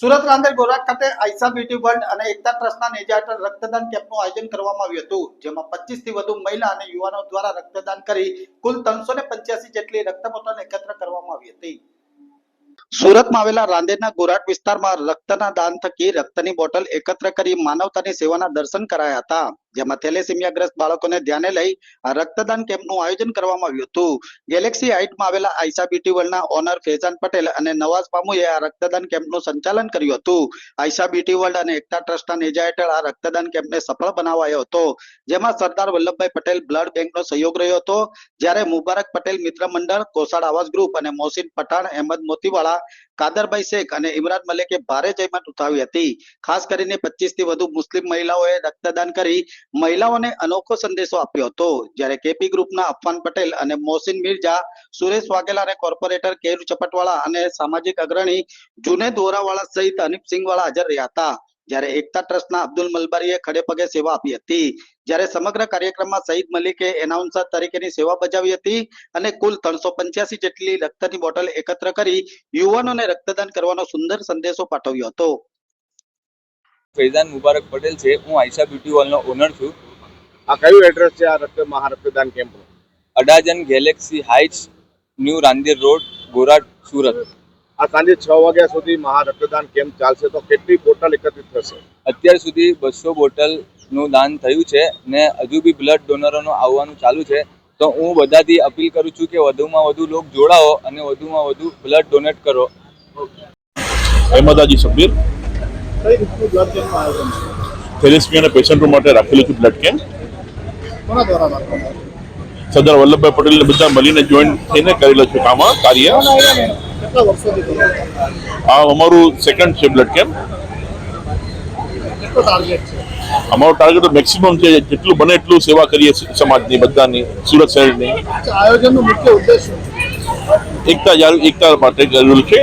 સુરત રાંદેર ગોરાટ ખાતે આઈસા beauty world અને એકતા ટ્રસ્ટના નેજા હેઠળ રક્તદાન કેમ્પનું આયોજન કરવામાં આવ્યું હતું, જેમાં પચીસથી વધુ મહિલા અને યુવાનો દ્વારા રક્તદાન કરી કુલ ત્રણસો ને પંચ્યાસી જેટલી રક્ત બોટલ એકત્ર કરવામાં આવી હતી. સુરતમાં આવેલા રાંદેરના ગોરાટ વિસ્તારમાં રક્તના દાન થકી રક્તની બોટલ એકત્ર કરી માનવતાની સેવાના દર્શન કરાયા હતા. જેમાં થેલેસીમિયાગ્રસ્ત બાળકોને ધ્યાને લઈ રક્તદાન કેમ્પનું આયોજન કરવામાં આવ્યું હતું. ગેલેક્સી હાઇટમાં આવેલા આઈસા બ્યુટી વર્લ્ડના ઓનર ફેઝાન પટેલ અને નવાઝ પામુએ આ રક્તદાન કેમ્પનું સંચાલન કર્યું હતું. આઈસા બ્યુટી વર્લ્ડ અને એકતા ટ્રસ્ટના નેજા હેઠળ આ રક્તદાન કેમ્પને સફળ બનાવાયો હતો, જેમાં સરદાર વલ્લભભાઈ પટેલ બ્લડ બેંકનો સહયોગ રહ્યો હતો. જ્યારે મુબારક પટેલ મિત્ર મંડળ, કોસાડ આવાસ ગ્રુપ અને મોહસિન પઠાણ, અહેમદ મોતીવાળા કાદરભાઈ શેખ અને ઇમરાન મલેકે ભારે જહેમત ઉઠાવી હતી. ખાસ કરીને પચીસથી વધુ મુસ્લિમ મહિલાઓએ રક્તદાન કરી મહિલાઓને અનોખો સંદેશો આપ્યો હતો. જ્યારે કેપી ગ્રુપના અફવાન પટેલ અને મોહસિન મિર્ઝા સુરેશ વાઘેલા અને કોર્પોરેટર કેરુ ચપટવાળા અને સામાજિક અગ્રણી જુનેદ વોરાવાળા સહિત અનિપસિંહ વાળા હાજર રહ્યા હતા. જ્યારે એકતા ટ્રસ્ટના અબ્દુલ મલબારીએ ખડે પગે સેવા આપી હતી. જ્યારે સમગ્ર કાર્યક્રમમાં સઈદ મલિકે એનાઉન્સર તરીકેની સેવા બજાવી હતી અને કુલ ત્રણસો પંચ્યાસી જેટલી રક્તની બોટલ એકત્ર કરી યુવાનોને રક્તદાન કરવાનો સુંદર સંદેશો પાઠવ્યો હતો. ફૈઝાન મુબારક પટેલ છે. હું આયશા બ્યુટી વોલનો ઓનર છું. આ કયું એડ્રેસ છે? આ રક્ત મહારક્તદાન camp Adajan galaxy heights new Rander road Gorat Surat. આ સાંજે છ વાગ્યા સુધી મહા રક્તદાન કેમ્પ ચાલશે. તો કેટલી બોટલ એકત્રિત થશે? અત્યાર સુધી બસો બોટલનું દાન થયું છે ને હજુ બી બ્લડ ડોનરોનું આવવાનું ચાલુ છે. તો હું બધાથી અપીલ કરું છું કે વધુમાં વધુ લોકો જોડાઓ અને વધુમાં વધુ બ્લડ ડોનેટ કરો. અહેમદાજી સબ્બીર. થેલેસમિયાના પેશન્ટો માટે રાખેલું છે બ્લડ કેમ્પ સરદાર વલ્લભભાઈ પટેલને બધા મળીને જોઈન થઈને કરેલો છે કામ આ કાર્ય આ અમારું સેકન્ડ છે બ્લડ કેમ્પ અમારું ટાર્ગેટ મેક્સિમમ છે જેટલું બને એટલું સેવા કરીએ સમાજની બધાની સુરત શહેરની. આયોજનનો મુખ્ય ઉદ્દેશ એકતા એકતા માટે કરેલું છે.